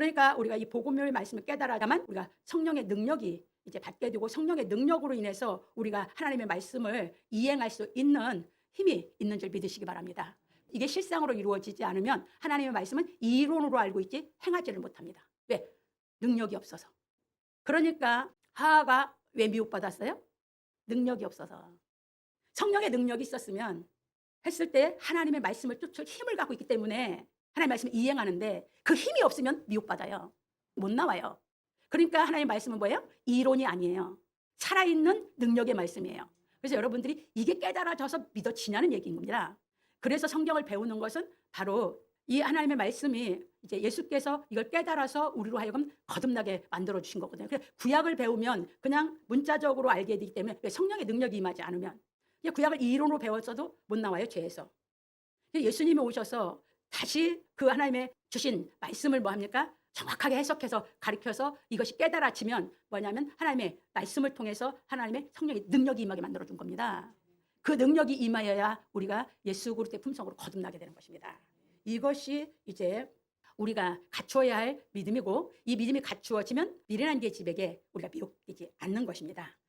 그러니까 우리가 이 복음의 말씀을 깨달아야만 우리가 성령의 능력이 이제 받게 되고 성령의 능력으로 인해서 우리가 하나님의 말씀을 이행할 수 있는 힘이 있는 줄 믿으시기 바랍니다. 이게 실상으로 이루어지지 않으면 하나님의 말씀은 이론으로 알고 있지 행하지를 못합니다. 왜? 능력이 없어서. 그러니까 하하가 왜 미혹받았어요? 능력이 없어서. 성령의 능력이 있었으면 했을 때 하나님의 말씀을 쫓을 힘을 갖고 있기 때문에 하나님의 말씀을 이행하는데 그 힘이 없으면 미혹받아요. 못 나와요. 그러니까 하나님의 말씀은 뭐예요? 이론이 아니에요. 살아있는 능력의 말씀이에요. 그래서 여러분들이 이게 깨달아져서 믿어지냐는 얘기인 겁니다. 그래서 성경을 배우는 것은 바로 이 하나님의 말씀이 이제 예수께서 이걸 깨달아서 우리로 하여금 거듭나게 만들어 주신 거거든요. 그래서 구약을 배우면 그냥 문자적으로 알게 되기 때문에 왜 성령의 능력이 임하지 않으면 구약을 이론으로 배웠어도 못 나와요 죄에서. 예수님이 오셔서 다시 그 하나님의 주신 말씀을 뭐 합니까? 정확하게 해석해서 가르쳐서 이것이 깨달아지면 뭐냐면 하나님의 말씀을 통해서 하나님의 성령의 능력이 임하게 만들어 준 겁니다. 그 능력이 임하여야 우리가 예수 그리스도의 품성으로 거듭나게 되는 것입니다. 이것이 이제 우리가 갖추어야 할 믿음이고 이 믿음이 갖추어지면 미련한 게 집에게 우리가 미혹되지 않는 것입니다.